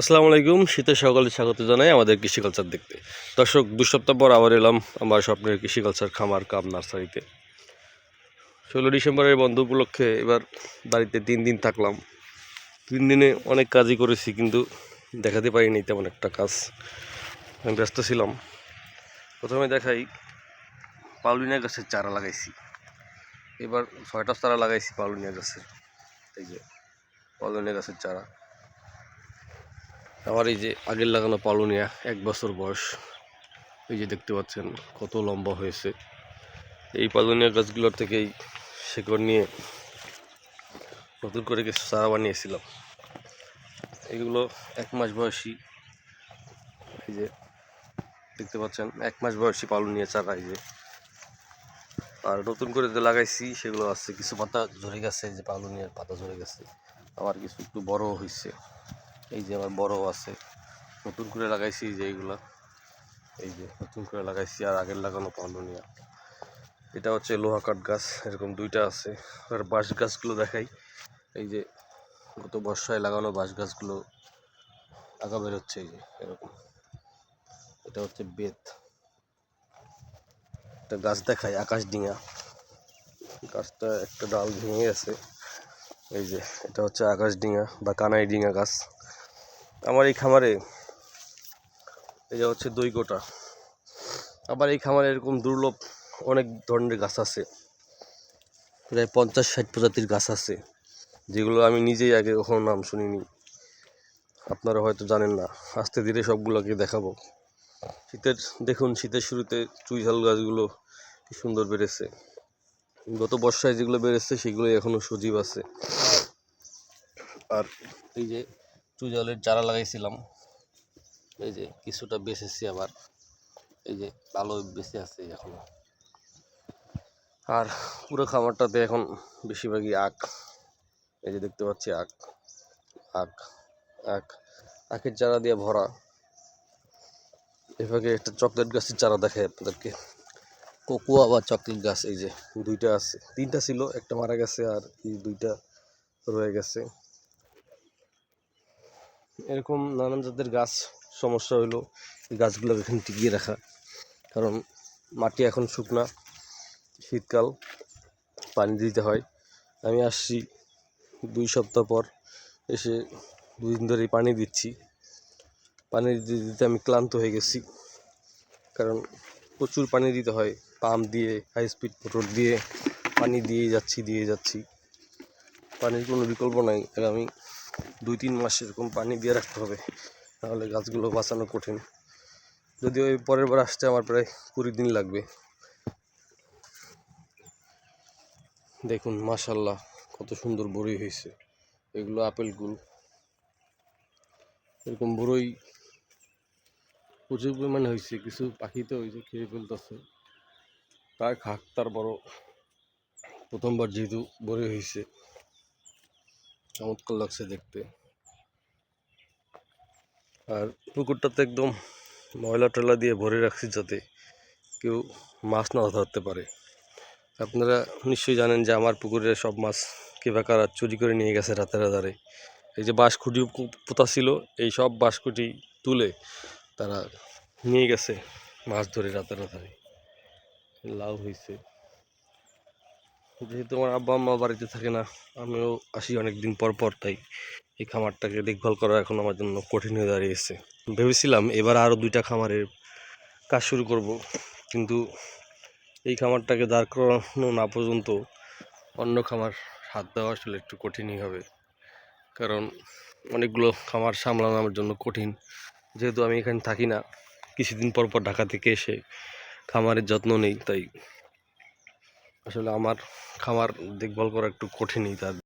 আসসালামু আলাইকুম। শীতের সকালে স্বাগত জানাই আমাদের কৃষি কালচার দেখতে। দর্শক, দু সপ্তাহ পর আবার এলাম আমার স্বপ্নের কৃষি কালচার খামার কাম নার্সারিতে। ষোলো ডিসেম্বরের বন্ধ উপলক্ষে এবার বাড়িতে তিন দিন থাকলাম। তিন দিনে অনেক কাজই করেছি, কিন্তু দেখাতে পারিনি তেমন একটা কাজ। আমি ব্যস্ত ছিলাম। প্রথমে দেখাই পালুনিয়া গাছের চারা লাগাইছি। এবার ছয়টা চারা লাগাইছি পালুনিয়া গাছের। এই যে পালুনিয়া গাছের চারা। আমার এই যে আগের লাগানো পালুনিয়া, এক বছর বয়স। এই যে দেখতে পাচ্ছেন, কত লম্বা হয়েছে। এই পালুনিয়া গাছগুলোর থেকেই শেকড় নিয়ে নতুন করে কিছু চারা বানিয়েছিলাম। এগুলো এক মাস বয়সী। এই যে দেখতে পাচ্ছেন, এক মাস বয়সী পালুনিয়া চারা এই যে। আর নতুন করে যে লাগাইছি, সেগুলো আছে। কিছু পাতা ঝরে গেছে যে পালুনিয়ার পাতা ঝরে গেছে। আবার কিছু একটু বড় হয়েছে এই যে আমার বড় আছে। নতুন করে লাগাইছি যে এইগুলো। এই যে নতুন করে লাগাইছি আর আগের লাগানো পালুনিয়া এটা হচ্ছে লোহা কাঠ গাছ, এরকম দুইটা আছে। আর বাঁশ গাছগুলো দেখাই। এই যে গত বর্ষায় লাগানো বাঁশ গাছগুলো আগা বেরোচ্ছে এই যে, এরকম। এটা হচ্ছে বেত। একটা গাছ দেখাই, আকাশ ডিঙা। গাছটা একটা ডাল ভেঙে গেছে। এই যে, এটা হচ্ছে আকাশ ডিঙা বা কানাই ডিঙা গাছ। আমার এই খামারে এটা হচ্ছে দই গোটা। আবার এই খামারে এরকম দুর্লভ অনেক ধরনের গাছ আছে। প্রায় পঞ্চাশ ষাট প্রজাতির গাছ আছে, যেগুলো আমি নিজেই আগে কখনো নাম শুনিনি। আপনারা হয়তো জানেন না, আস্তে ধীরে সবগুলোকে দেখাবো। শীতের, দেখুন শীতের শুরুতে চুই ঝাল গাছগুলো কি সুন্দর বেড়েছে। গত বর্ষায় যেগুলো বেড়েছে, সেগুলোই এখনও সজীব আছে। আর এই যে চুইজলের চারা লাগাইছিলাম। এই যে কিছুটা বেঁচেছি আবার। এই যে ভালো বেঁচে আছে এখনও। আর পুরো খামারটাতে এখন বেশিরভাগই আখ। এই যে দেখতে পাচ্ছি আখ। আখ আখ। আখের চারা দিয়ে ভরা। এভাবে একটা চকলেট গাছের চারা দেখায় আপনাদেরকে। কোকোয়া বা চকলেট গাছ, এই যে দুইটা আছে। তিনটা ছিল, একটা মারা গেছে আর এই দুইটা রয়ে গেছে। এরকম নানান জাতের গাছ সমস্যা হলো এই গাছগুলো এখানে টিকিয়ে রাখা। কারণ মাটি এখন শুকনা, শীতকাল, পানি দিতে হয়। আমি আসছি দুই সপ্তাহ পর, এসে দুই দিন ধরেই পানি দিচ্ছি। পানি দিতে দিতে আমি ক্লান্ত হয়ে গেছি। কারণ প্রচুর পানি দিতে হয়, পাম্প দিয়ে হাই স্পিড মোটর দিয়ে, পানি দিয়ে যাচ্ছি দিয়ে যাচ্ছি। পানির কোনো বিকল্প নাই। আগামী দুই তিন মাস এরকম পানি দিয়ে রাখতে হবে, তাহলে গাছগুলো বাঁচানো কঠিন। যদিও এই পরের বার আসতে আমার প্রায় কুড়ি দিন লাগবে। দেখুন মাশাল্লাহ কত সুন্দর বড়ই হয়েছে। এগুলো আপেল গুল এরকম বড়ই প্রচুর পরিমাণে হয়েছে, কিছু পাখিতে হয়েছে খেয়ে ফেলতেছে। তার খাক, তার বড়। প্রথমবার যেহেতু বড়ই হয়েছে। চমৎকার লাগছে দেখতে। আর পুকুরটাতে একদম ময়লা টয়লা দিয়ে ভরে রাখছি যাতে কেউ মাছ না ধরতে পারে। আপনারা নিশ্চয়ই জানেন যে আমার পুকুরে সব মাছ কে কারা চুরি করে নিয়ে গেছে রাতের আধারে। এই যে বাঁশকুটি পোতা ছিল, এই সব বাঁশকুটি তুলে তারা নিয়ে গেছে মাছ ধরে রাতের আধারে। লাউ হয়েছে যেহেতু আমার আব্বা আম্মা বাড়িতে থাকে না, আমিও আসি অনেক দিন পর পর, তাই এই খামারটাকে দেখভাল করা এখন আমার জন্য কঠিন হয়ে দাঁড়িয়েছে। ভেবেছিলাম এবার আরও দুইটা খামারের কাজ শুরু করব, কিন্তু এই খামারটাকে দাঁড় করানো না পর্যন্ত অন্য খামার হাত দেওয়া আসলে একটু কঠিনই হবে। কারণ অনেকগুলো খামার সামলানো আমার জন্য কঠিন। যেহেতু আমি এখানে থাকি না, কিছুদিন পর পর ঢাকা থেকে এসে খামারের যত্ন নেই, তাই আসলে আমার খামার দেখভাল করা একটু কঠিনই তার।